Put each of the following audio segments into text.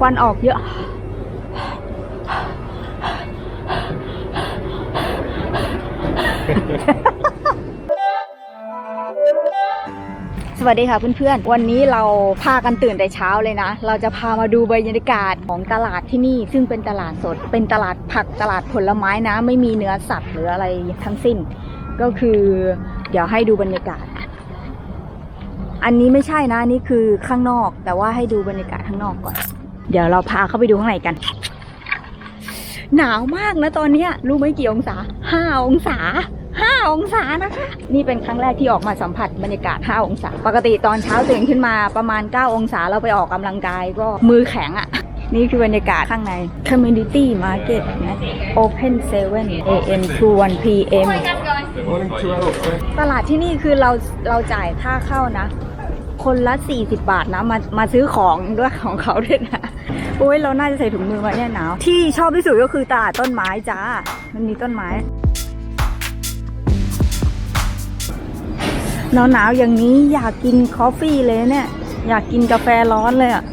ควันออกเยอะ สวัสดีค่ะเพื่อนๆ วันนี้เราพากันตื่นแต่เช้าเลยนะ เราจะพามาดูบรรยากาศของตลาดที่นี่ ซึ่งเป็นตลาดสด เป็นตลาดผักตลาดผลไม้นะ ไม่มีเนื้อสัตว์หรืออะไรทั้งสิ้น ก็คือ เดี๋ยวให้ดูบรรยากาศอันนี้ไม่ใช่นะนี่คือข้างนอก แต่ว่าให้ดูบรรยากาศข้างนอกก่อน เดี๋ยวเราพาเข้าไปดูข้างในกัน หนาวมากนะตอนเนี้ยรู้ไหมกี่องศาห้าองศาห้าองศานะคะ นี่เป็นครั้งแรกที่ออกมาสัมผัสบรรยากาศ 5 องศา ปกติตอนเช้าตื่นขึ้นมาประมาณ 9 องศาเราไปออกกำลังกายก็มือแข็งอะ่ะ นี่คือบรรยากาศข้างใน Community Market นะ Open 7 a.m. to 1 p.m. ตลาดที่นี่คือเราเราจ่ายค่าเข้านะ คนละ 40 บาทนะ มามาซื้อของด้วยของเขาด้วยนะ โอ้ยเราน่าจะใส่ถุงมือมาเนี่ยหนาว ที่ชอบที่สุดก็คือตลาดต้นไม้จ้า มันมีต้นไม้หนาวหนาวๆอย่างนี้อยากกินคอฟฟี่เลยเนี่ย อยากกินกาแฟร้อนเลยอะ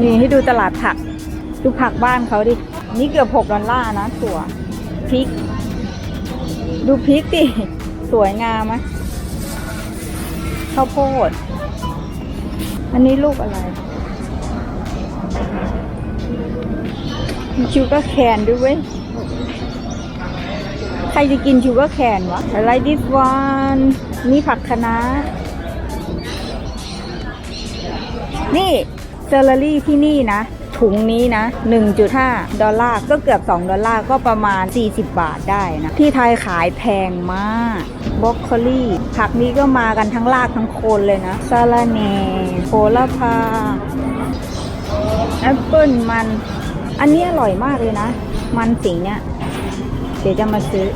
นี่ให้ดูตลาดผัก ดูผักบ้านเขาดิ นี่เกือบ6ดอลลาร์นะถั่วพริก ดูพริกดิ สวยงามไหมข้าวโพด อันนี้ลูกอะไรชูการ์แคนด้วยเว้ย ใครจะกินชูการ์แคนวะ I like this one นี่ผักคะน้านี่เซอร์รี่ที่นี่นะ ถุงนี้นะ 1.5 ดอลลาร์ ก็เกือบ 2 ดอลลาร์ ก็ประมาณ 40 บาทได้นะ ที่ไทยขายแพงมาก บรอกโคลีผักนี้ก็มากันทั้งรากทั้งโคนเลยนะซาลาเน่โพระพาแอปเปิลมัน อันนี้อร่อยมากเลยนะ มันสีเนี่ย เดี๋ยวจะมาซื้อ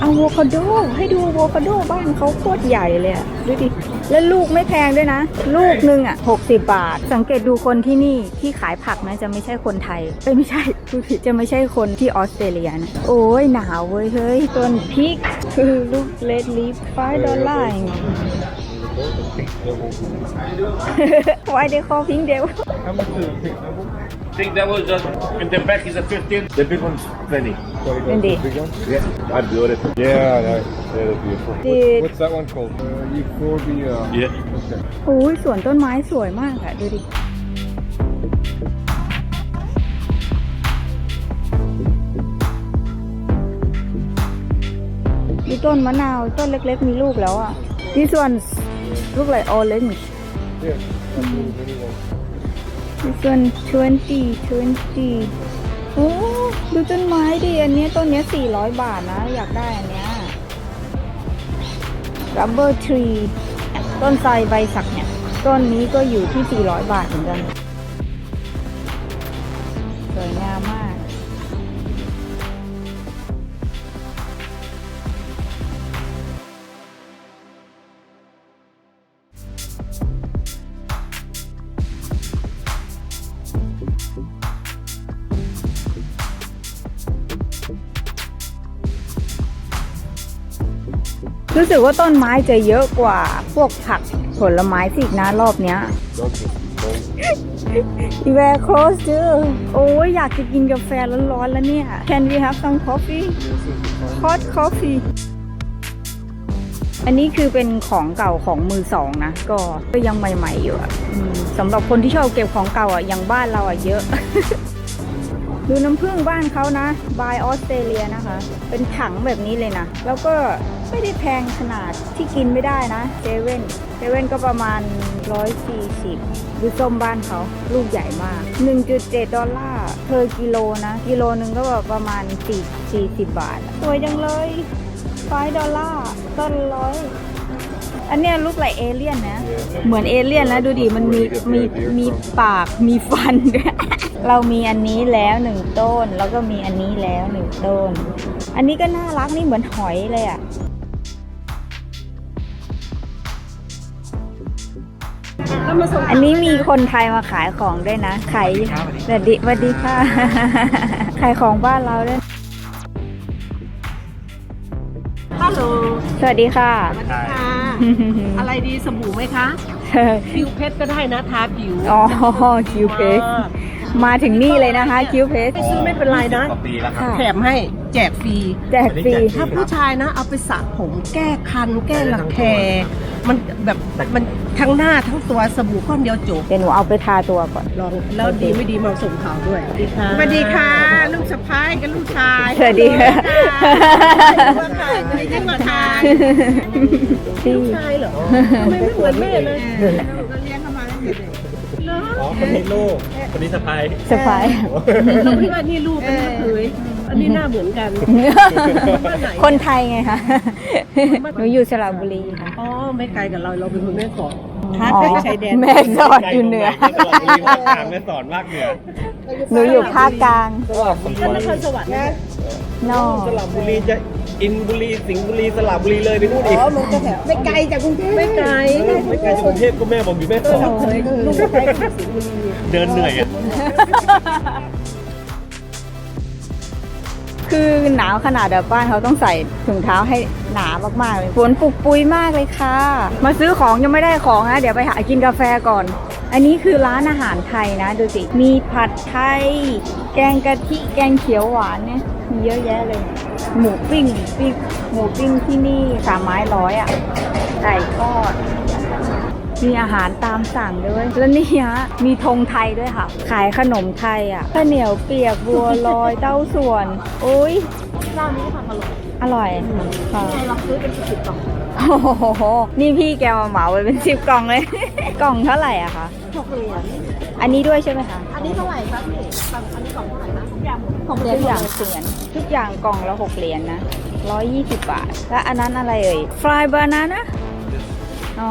อะโวคาโด ให้ดูอะโวคาโดบ้านเขาโคตรใหญ่เลยดูดิ แล้วลูกไม่แพงด้วยนะ ลูกหนึ่งอะ 60 บาท สังเกตดูคนที่นี่ที่ขายผักนะจะไม่ใช่คนไทยเอ้ยไม่ใช่พูดผิดจะไม่ใช่คนที่ออสเตรเลียนะโอ้ยหนาวเว้ยเฮ้ยต้นพริกคือลูกเลดลีฟ5ดอลลาร์ Why they call pink devil How much is a pink double? I think that was just in the back is a 15. The big one's 20. Indeed. Big one? Yeah, I'd do it. Yeah, no, yeah, they're beautiful. Did- What's that one called? Uh, Euphorbia. Yeah. Okay. โอ้ยสวนต้นไม้สวยมากอะดูดิ มีต้นมะนาว ต้นเล็กๆ มีลูกแล้วอะ This one look like orange Yeah, that's really, really one. This one 20 20โอ้ดูต้นไม้ดิ อันนี้ต้นเนี้ย400บาทนะ อยากได้อันเนี้ย rubber tree ต้นไทรใบสักเนี่ย ต้นนี้ก็อยู่ที่400บาทเหมือนกัน สวยงามมาก รู้สึกว่าต้นไม้จะเยอะกว่าพวกผักผลไม้สิอีกนะรอบเนี้ย Dogs are cold. อีแวร์โคลสเจอโอ้ยอยากจะกินกาแฟร้อนๆแล้วเนี่ย Can we have some coffee hot coffee อันนี้คือเป็นของเก่าของมือสองนะ ก็ก็ยังใหม่ ๆ อยู่อะอืมสำหรับคนที่ชอบเก็บของเก่าอะอย่างบ้านเราอะเยอะ ดูน้ำผึ้งบ้านเขานะ บายออสเตรเลียนะคะ เป็นถังแบบนี้เลยนะ แล้วก็ ไม่ได้แพงขนาดที่กินไม่ได้นะเซเว่นเซเว่นก็ประมาณ 140ดูส้มบ้านเขาลูกใหญ่มาก 1.7 ดอลลาร์เพอร์กิโลนะ กิโลหนึ่งก็แบบประมาณ 4 40 บาท สวยจังเลย5ดอลลาร์ต้นร้อยอันเนี้ยลูกไหลเอเลี่ยนนะ เหมือนเอเลี่ยนแล้วดูดิมันมีมีมีปากมีฟันด้วยเรามีอันนี้แล้วหนึ่งต้น แล้วก็มีอันนี้แล้วหนึ่งต้น อันนี้ก็น่ารักนี่เหมือนหอยเลยอะ อันนี้มีคนไทยมาขายของด้วยนะ ขายสวัสดีสวัสดีค่ะ ขายของบ้านเราด้วย ฮัลโหล สวัสดีค่ะค่ะ อะไรดีสบู่ไหมคะ คิวเพชรก็ได้นะทาผิว อ๋อ คิวเพสมาถึงนี่เลยนะคะ คิวเพสไม่ซื้อไม่เป็นไรนะปีแล้วครับค่ะแถมให้แจกฟรี แจกฟรี ถ้าผู้ชายนะ เอาไปสระผมแก้คัน แก้หลักแค มันแบบมันทั้งหน้าทั้งตัวสบู่ก้อนเดียวจบเดี๋ยวหนูเอาไปทาตัวก่อนลองแล้วดีไม่ดีมาส่งข่าวด้วยสวัสดีค่ะสวัสดีค่ะลูกสะพ้ายกับลูกชายสวัสดีค่ะว่าใครไม่ได้ยิ่งกว่าใครพี่ลูกชายเหรอทำไมไม่เหมือนแม่เลยอ๋อคนนี้ลูกคนนี้สะพายสบายเราคิดว่านี่ลูกเป็นลูกเขย อันนี้หน้าเหมือนกันคนไทยไงคะหนูอยู่สระบุรีค่ะอ๋อไม่ไกลกับเราเราเป็นคนแม่สอดอ๋อแม่สอดอยู่เหนือภาคกลางแม่สอนภาคเหนือหนูอยู่ภาคกลางก็นครสวรรค์นะนอกสระบุรีจะอินบุรีสิงห์บุรีสระบุรีเลยไปนู่นอีกไม่ไกลจากกรุงเทพไม่ไกลไม่ไกลจากกรุงเทพก็แม่บอกอยู่แม่สอดเคยลูกไปกับสิงห์บุรีเดินเหนื่อยอะ คือหนาวขนาดแบบบ้านเขาต้องใส่ถุงเท้าให้หนามากๆเลยฝนปุกปุยมากเลยค่ะ มาซื้อของยังไม่ได้ของนะเดี๋ยวไปหากินกาแฟก่อน อันนี้คือร้านอาหารไทยนะดูสิมีผัดไทย แกงกะทิแกงเขียวหวานเนี่ยมีเยอะแยะเลย หมูปิ้งปิ้งหมูปิ้งที่นี่สามไม้ร้อยอะไก่ทอด มีอาหารตามสั่งด้วย แล้วนี่ฮะมีธงไทยด้วยค่ะ ขายขนมไทยอะข้าวเหนียวเปียกบัวลอยเต้าส่วนโอ้ยเจ้านี้ค่ะอร่อยอร่อยค่ะเราซื้อเป็นสิบกล่องโอ้โห นี่พี่แกมาเหมาไปเป็นสิบกล่องเลย กล่องเท่าไหร่อะคะ หกเหรียญอันนี้ด้วยใช่ไหมคะอันนี้เท่าไหร่ครับพี่สั่งอันนี้กล่องเท่าไหร่นะทุกอย่างหมดทุกอย่างเสียนทุกอย่างกล่องละหกเหรียญนะร้อยยี่สิบบาท และอันนั้นอะไรเอ่ย ฟรายบานานะ อ๋อ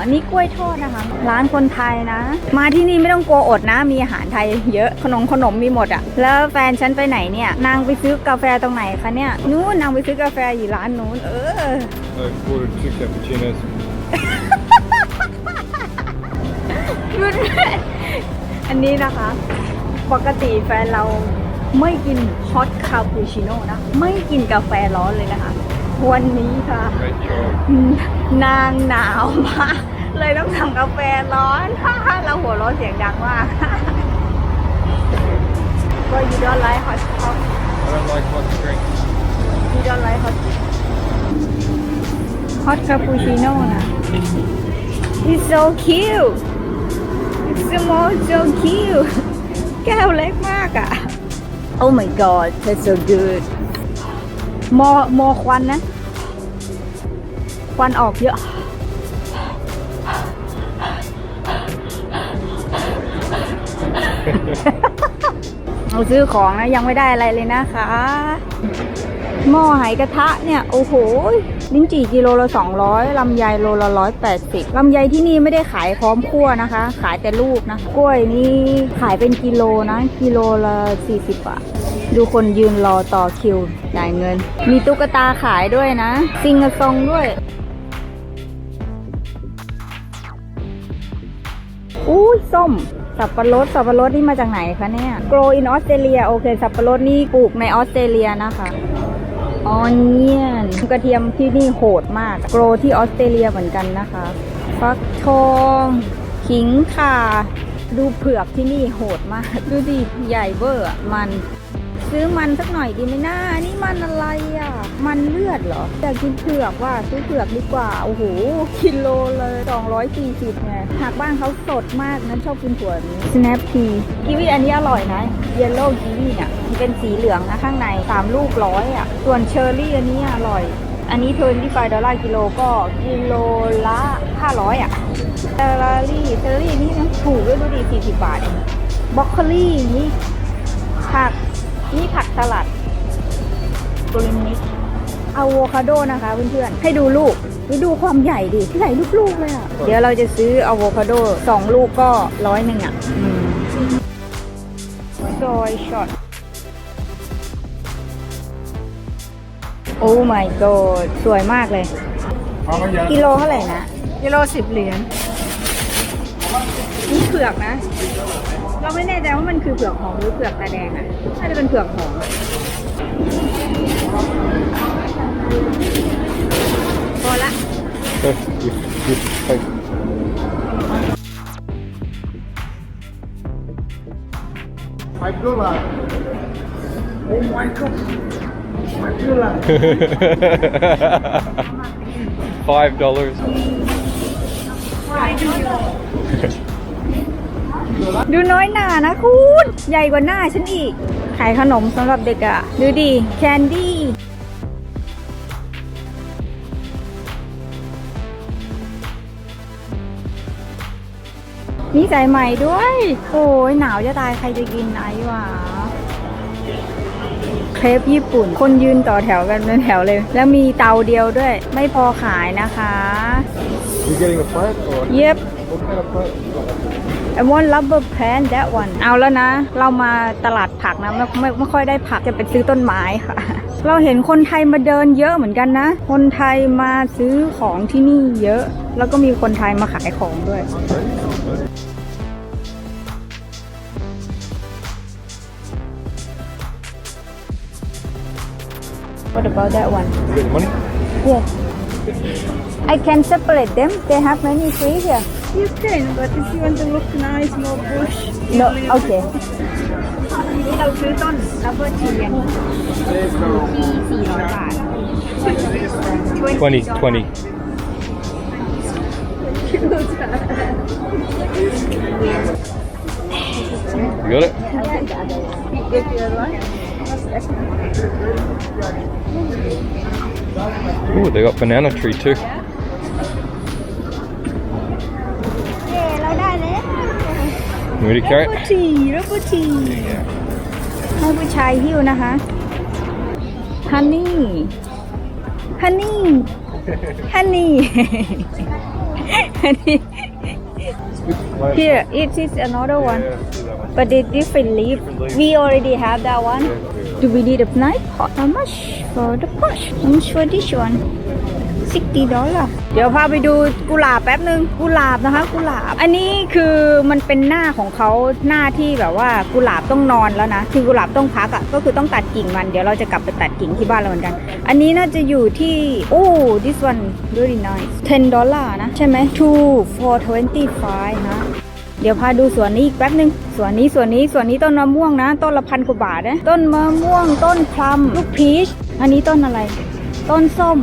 อันนี้กล้วยทอดนะคะ ร้านคนไทยนะ มาที่นี่ไม่ต้องกลัวอดนะ มีอาหารไทยเยอะ ขนมขนมมีหมดอะแล้วแฟนฉันไปไหนเนี่ย นางไปซื้อกาแฟตรงไหนคะเนี่ย นู้นนางไปซื้อกาแฟอยู่ร้านนู้น เออ Uh, quarter two cappuccinos. อันนี้นะคะ ปกติแฟนเราไม่กินฮอตคาปูชิโน่นะ ไม่กินกาแฟร้อนเลยนะคะ วันนี้ค่ะ Red chai. นางหนาวมากเลยต้องสั่งกาแฟร้อนเราหัวเร้อนเสียงดังมากก็ยูดอนไลท์ฮอตคอฟ I don't like hot drinks. ยูดอนไลท์ฮอตฮอตคาปูชิโน่นะ It's so cute It's small so cute แก้วเล็กมากอะ Oh my god that's so good มอมอควันนะ ควันออกเยอะ เราซื้อของนะ ยังไม่ได้อะไรเลยนะคะ หม้อไหกระทะเนี่ย โอ้โห ลิ้นจี่กิโลละ200ลำไยโลละ180ลำไยที่นี่ไม่ได้ขายพร้อมคั่วนะคะ ขายแต่ลูกนะ กล้วยนี่ขายเป็นกิโลนะ กิโลละ40บาท ดูคนยืนรอต่อคิวจ่ายเงิน มีตุ๊กตาขายด้วยนะ ซิงกระซองด้วยอุ้ยส้ม สับปะรด สับปะรดนี่มาจากไหนคะเนี่ย grow in Australia โอเค สับปะรดนี่ปลูกในออสเตรเลียนะคะออนเนียนกระเทียมที่นี่โหดมาก โกรที่ออสเตรเลียเหมือนกันนะคะ ฟักทอง ขิงข่า ดูเผือกที่นี่โหดมาก ดูดิ ใหญ่เบอร์มัน ซื้อมันสักหน่อยดีไหมนะนี่มันอะไรอะ มันเลือดเหรออยากกินเผือกว่าซื้อเผือกดีกว่า โอ้โห กิโลเลย 240ไงหากบ้านเขาสดมากนั้นชอบกินถั่วนี้ snap pea กีวีอันนี้อร่อยนะ yellow kiwi เนี่ยมันเป็นสีเหลืองนะข้างใน 3 ลูกร้อยอะ ส่วนเชอร์รี่อันนี้อร่อย อันนี้เทิร์นที่ไฟดอลลาร์กิโลก็กิโลละ500อะเชอร์รี่เชอร์รี่นี่นถูกด้วยดูดิ40บาทเองบรอกโคลี่นี่ผัก นี่ผักสลัดกรีนนิกอะโวคาโดนะคะเพื่อนๆ ให้ดูลูกไปดูความใหญ่ดิใหญ่ลูกๆเลยอะ เดี๋ยวเราจะซื้ออะโวคาโดสองลูกก็ร้อยหนึ่งอะซอยช็อตโอ้ my god สวยมากเลย กิโลเท่าไหร่นะ กิโลสิบเหรียญ นี่เผือกนะ เราไม่แน่ใจว่ามันคือเผือกหอมหรือเผือกตาแดงอะน่าจะเป็นเผือกหอมพอละเออหยิบหยิบไปไปดูละโอ้ my god ไฟดูละ five dollars ดูน้อยหนานะคุณใหญ่กว่าหน้าฉันอีก ขายขนมสำหรับเด็กอะดูดิ แคนดี้มีสายใหม่ด้วย โอ้ยหนาวจะตายใครจะกินไอวะเครปญี่ปุ่น คนยืนต่อแถวกันเป็นแถวเลย แล้วมีเตาเดียวด้วย ไม่พอขายนะคะ You getting a plant or เย็บ what kind of plant? I want rubber plant that one เอาแล้วนะ เรามาตลาดผักนะไม่ไม่ไม่ค่อยได้ผักจะไปซื้อต้นไม้ค่ะ เราเห็นคนไทยมาเดินเยอะเหมือนกันนะ คนไทยมาซื้อของที่นี่เยอะ แล้วก็มีคนไทยมาขายของด้วย What about that one? You get money? Yes. I can separate them. They have many free here. You can but if you want to look nice more bush No, okay. นี่เราซื้อต้นลับเบอร์ทีกันที่สี่ร้อยบาท Twenty, twenty. You got it? Ooh, they got banana tree too. You ready to carry ลับ it? ทีลับทีให้ผู้ชายหิ้วนะคะฮันนี่ฮันนี่ฮันนี่ ฮันนี่ Here, it is another one, but they different leaf. We already have that one. Do we need a knife? How much for the brush? How much for this one? 60 dollar เดี๋ยวพาไปดูกุหลาบแป๊บนึงกุหลาบนะคะ กุหลาบ อันนี้คือมันเป็นหน้าของเขาหน้าที่แบบว่ากุหลาบต้องนอนแล้วนะคือกุหลาบต้องพักอะ่ะก็คือต้องตัดกิ่งมันเดี๋ยวเราจะกลับไปตัดกิ่งที่บ้านเราเหมือนกัน อันนี้น่าจะอยู่ที่โอ้ this one very nice 10 dollar นะ ใช่ไหม two for 25นะเดี๋ยวพาดูสวนนี้อีกแป๊บนึงสวนนี้สวนนี้สวนนี้ต้นมะม่วงนะ ต้นละพันกว่าบาทนะ ต้นมะม่วง ต้นพลัมลูกพีช อันนี้ต้นอะไร ต้นส้ม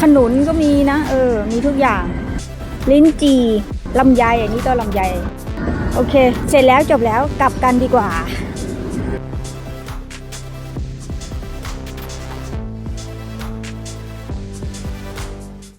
ขนุนก็มีนะ เออ มีทุกอย่าง ลิ้นจีลำไยอันนี้ต้นลำไย โอเค เสร็จแล้วจบแล้วกลับกันดีกว่า